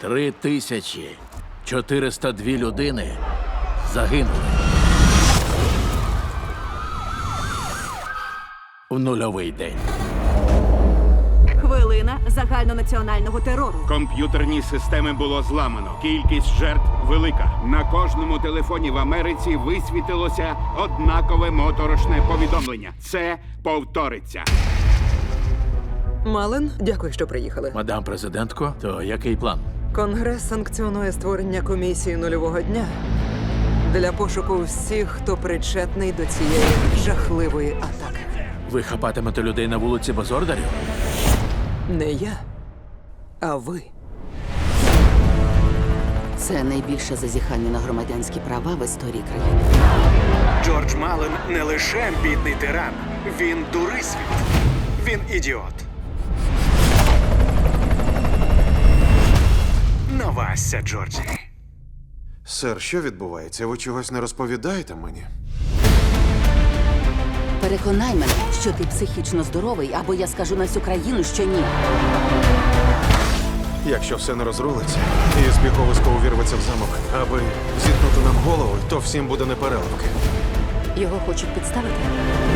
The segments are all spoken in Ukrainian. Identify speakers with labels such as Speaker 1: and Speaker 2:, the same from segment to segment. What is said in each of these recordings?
Speaker 1: Три тисячі 402 людини загинули. У нульовий день.
Speaker 2: Хвилина загальнонаціонального терору.
Speaker 3: Комп'ютерні системи було зламано. Кількість жертв велика. На кожному телефоні в Америці висвітилося однакове моторошне повідомлення. Це повториться.
Speaker 4: Малин, дякую, що приїхали.
Speaker 1: Мадам президентко, то який план?
Speaker 4: Конгрес санкціонує створення комісії нульового дня для пошуку всіх, хто причетний до цієї жахливої атаки.
Speaker 1: Ви хапатимете людей на вулиці без ордерів?
Speaker 4: Не я, а ви.
Speaker 5: Це найбільше зазіхання на громадянські права в історії країни.
Speaker 6: Джордж Мален не лише амбітний тиран, він дурий світ. Він ідіот. Новася, Джорджі.
Speaker 7: Сер, що відбувається? Ви чогось не розповідаєте мені?
Speaker 5: Переконай мене, що ти психічно здоровий, або я скажу на всю країну, що ні.
Speaker 7: Якщо все не розрулиться, і збіговисько увірветься в замок, аби зіткнути нам голову, то всім буде непереливки.
Speaker 5: Його хочуть підставити.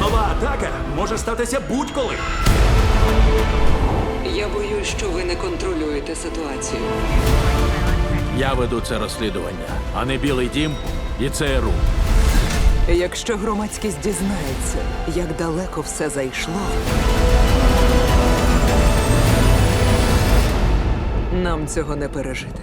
Speaker 8: Нова атака може статися будь-коли.
Speaker 4: Я боюсь, що ви не контролюєте ситуацію.
Speaker 1: Я веду це розслідування, а не Білий дім і ЦРУ.
Speaker 4: Якщо громадськість дізнається, як далеко все зайшло, нам цього не пережити.